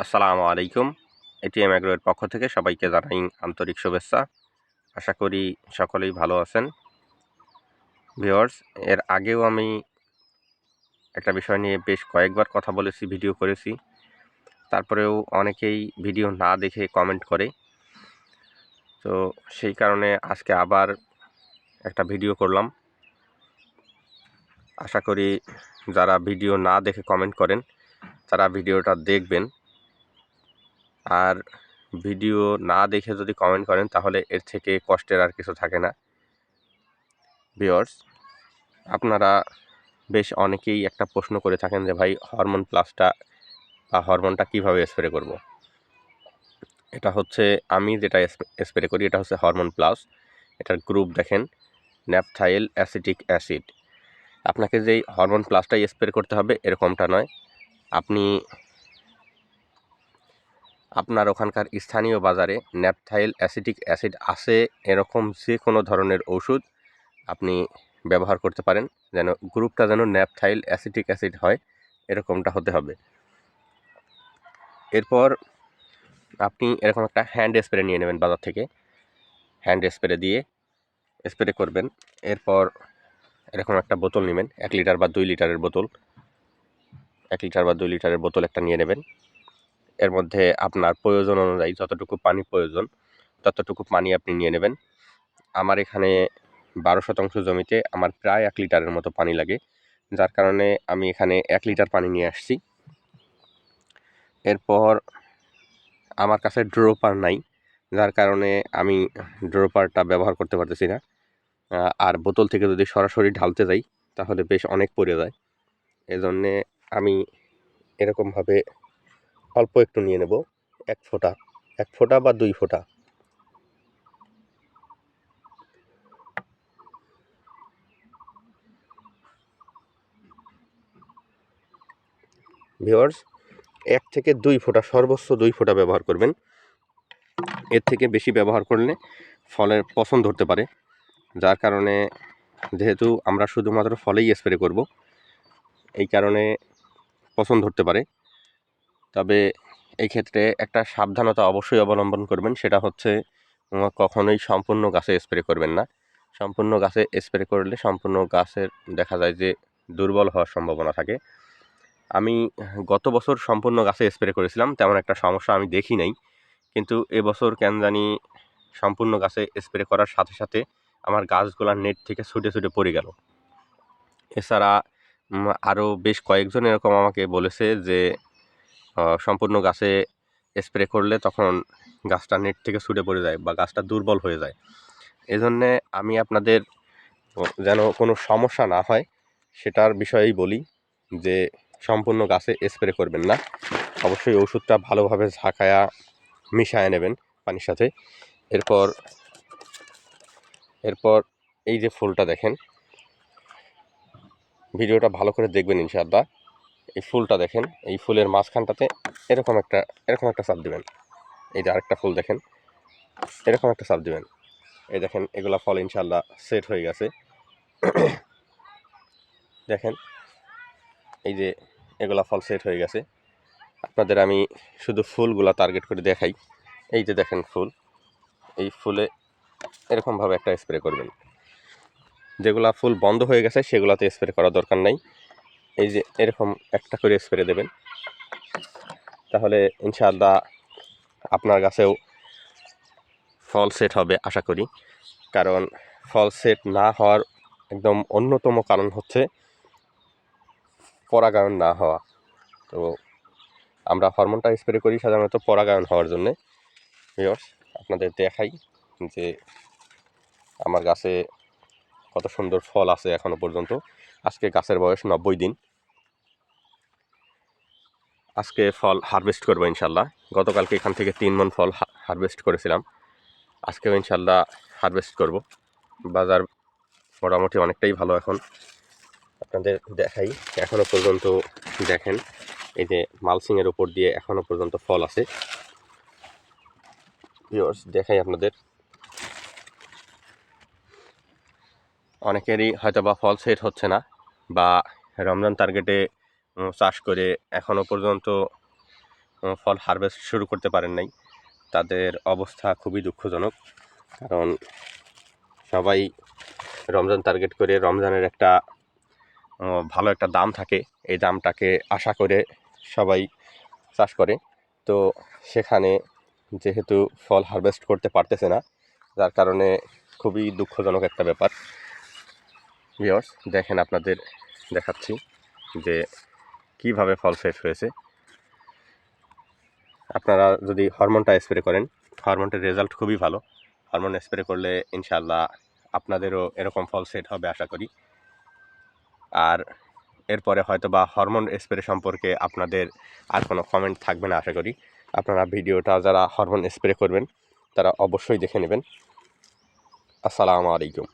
আসসালামু আলাইকুম। এটিএম অ্যাগ্রোয়ের পক্ষ থেকে সবাইকে জানাই আন্তরিক শুভেচ্ছা। আশা করি সকলেই ভালো আছেন। ভিওর্স এর আগেও আমি একটা বিষয় নিয়ে বেশ কয়েকবার কথা বলেছি, ভিডিও করেছি। তারপরেও অনেকেই ভিডিও না দেখে কমেন্ট করে। তো সেই কারণে আজকে আবার একটা ভিডিও করলাম। আশা করি যারা ভিডিও না দেখে কমেন্ট করেন, তারা ভিডিওটা দেখবেন। আর ভিডিও না দেখে যদি কমেন্ট করেন, তাহলে এর থেকে কষ্টের আর কিছু থাকে না। ভিওর্স আপনারা বেশ অনেকেই একটা প্রশ্ন করে থাকেন যে, ভাই হরমোন প্লাসটা বা হরমোনটা কীভাবে স্প্রে করব। এটা হচ্ছে, আমি যেটা স্প্রে করি, এটা হচ্ছে হরমোন প্লাস এটার গ্রুপ দেখেন ন্যাপথাইল অ্যাসিটিক অ্যাসিড আপনাকে যেই হরমোন প্লাসটাই স্প্রে করতে হবে, এরকমটা নয়। আপনি আপনার ওখানকার স্থানীয় বাজারে ন্যাপথাইল অ্যাসিটিক অ্যাসিড আছে এরকম যে কোনো ধরনের ওষুধ আপনি ব্যবহার করতে পারেন, যেন গ্রুপটা যেন ন্যাপথাইল অ্যাসিটিক অ্যাসিড হয়, এরকমটা হতে হবে। এরপর আপনি এরকম একটা হ্যান্ড স্প্রে নিয়ে নেবেন বাজার থেকে। হ্যান্ড স্প্রে দিয়ে স্প্রে করবেন। এরপর এরকম একটা বোতল নেবেন, এক লিটার বা দুই লিটারের বোতল। এক লিটার বা দুই লিটারের বোতল একটা নিয়ে নেবেন। এর মধ্যে আপনার প্রয়োজন অনুযায়ী যতটুকু পানি প্রয়োজন, ততটুকু পানি আপনি নিয়ে নেবেন। আমার এখানে বারো শতাংশ জমিতে আমার প্রায় এক লিটারের মতো পানি লাগে, যার কারণে আমি এখানে এক লিটার পানি নিয়ে আসছি। এরপর আমার কাছে ড্রোপার নাই, যার কারণে আমি ড্রোপারটা ব্যবহার করতে পারতেছি না। আর বোতল থেকে যদি সরাসরি ঢালতে যাই, তাহলে বেশ অনেক পড়ে যায়। এজন্যে আমি এরকমভাবে অল্প একটু নিয়ে নেব, এক ফোঁটা এক ফোঁটা বা দুই ফোঁটা। ভিওয়ার্স এক থেকে দুই ফোঁটা, সর্বোচ্চ দুই ফোঁটা ব্যবহার করবেন। এর থেকে বেশি ব্যবহার করলে ফলের পছন্দ ধরতে পারে। যার কারণে যেহেতু আমরা শুধুমাত্র ফলেই স্প্রে করব, এই কারণে পছন্দ ধরতে পারে। তবে এই ক্ষেত্রে একটা সাবধানতা অবশ্যই অবলম্বন করবেন। সেটা হচ্ছে কখনোই সম্পূর্ণ গাছে স্প্রে করবেন না। সম্পূর্ণ গাছে স্প্রে করলে সম্পূর্ণ গাছের দেখা যায় যে দুর্বল হওয়ার সম্ভাবনা থাকে। আমি গত বছর সম্পূর্ণ গাছে স্প্রে করেছিলাম, তেমন একটা সমস্যা আমি দেখি নাই। কিন্তু এবছর কেন জানি সম্পূর্ণ গাছে স্প্রে করার সাথে সাথে আমার গাছগুলার নেট থেকে ছুটে ছুটে পড়ে গেল। এছাড়া আরও বেশ কয়েকজন এরকম আমাকে বলেছে যে সম্পূর্ণ গাছে স্প্রে করলে তখন গাছটা নেট থেকে ছুটে পড়ে যায় বা গাছটা দুর্বল হয়ে যায়। এজন্যে আমি আপনাদের যেন কোনো সমস্যা না হয়, সেটার বিষয়েই বলি যে সম্পূর্ণ গাছে স্প্রে করবেন না। অবশ্যই ওষুধটা ভালোভাবে ঝাঁকায়া মিশায় নেবেন পানির সাথে। এরপর এরপর এই যে ফুলটা দেখেন, ভিডিওটা ভালো করে দেখবেন ইনশাআল্লাহ। এই ফুলটা দেখেন, এই ফুলের মাঝখানটাতে এরকম একটা এরকম একটা চাপ দেবেন। এই যে আরেকটা ফুল দেখেন, এরকম একটা চাপ দেবেন। এই দেখেন, এগুলা ফল ইনশাল্লাহ সেট হয়ে গেছে। দেখেন, এই যে এগুলা ফল সেট হয়ে গেছে। আপনাদের আমি শুধু ফুলগুলা টার্গেট করে দেখাই। এই যে দেখেন ফুল, এই ফুলে এরকমভাবে একটা স্প্রে করবেন। যেগুলা ফুল বন্ধ হয়ে গেছে, সেগুলাতে স্প্রে করার দরকার নাই। এই যে এরকম একটা করে স্প্রে দেবেন। তাহলে ইনশাআল্লাহ আপনার গাছেও ফল সেট হবে আশা করি। কারণ ফল সেট না হওয়ার একদম অন্যতম কারণ হচ্ছে পরাগায়ন না হওয়া। তো আমরা হরমোনটা স্প্রে করি সাধারণত পরাগায়ন হওয়ার জন্যে। ভিওর্স আপনাদের দেখাই যে আমার গাছে কত সুন্দর ফল আছে এখনও পর্যন্ত। আজকে গাছের বয়স নব্বই দিন। আজকে ফল হারভেস্ট করব ইনশাল্লাহ। গতকালকে এখান থেকে তিন মন ফল হারভেস্ট করেছিলাম। আজকেও ইনশাল্লাহ হারভেস্ট করব। বাজার মোটামুটি অনেকটাই ভালো এখন। আপনাদের দেখাই এখনও পর্যন্ত দেখেন। এই যে মালসিংয়ের উপর দিয়ে এখনও পর্যন্ত ফল আছে। দেখাই আপনাদের। অনেকেরই হয়তো বা ফল সেট হচ্ছে না, বা রমজান টার্গেটে চাষ করে এখনও পর্যন্ত ফল হারভেস্ট শুরু করতে পারেন নাই। তাদের অবস্থা খুবই দুঃখজনক। কারণ সবাই রমজান টার্গেট করে রমজানের একটা ভালো একটা দাম থাকে। এই দামটাকে আশা করে সবাই চাষ করে। তো সেখানে যেহেতু ফল হারভেস্ট করতে পারতেছে না, যার কারণে খুবই দুঃখজনক একটা ব্যাপার। ভিওর্স দেখেন আপনাদের দেখাচ্ছি যে কীভাবে ফল শেষ হয়েছে? আপনারা যদি হরমোনটা স্প্রে করেন হরমোনটার রেজাল্ট খুবই ভালো। হরমোন স্প্রে করলে ইনশাল্লাহ আপনাদেরও এরকম ফল সেট হবে আশা করি। আর এরপরে হয়তো বা হরমোন স্প্রে সম্পর্কে আপনাদের আর কোনো কমেন্ট থাকবে না আশা করি। আপনারা ভিডিওটা যারা হরমোন স্প্রে করবেন, তারা অবশ্যই দেখে নেবেন। আসসালামু আলাইকুম।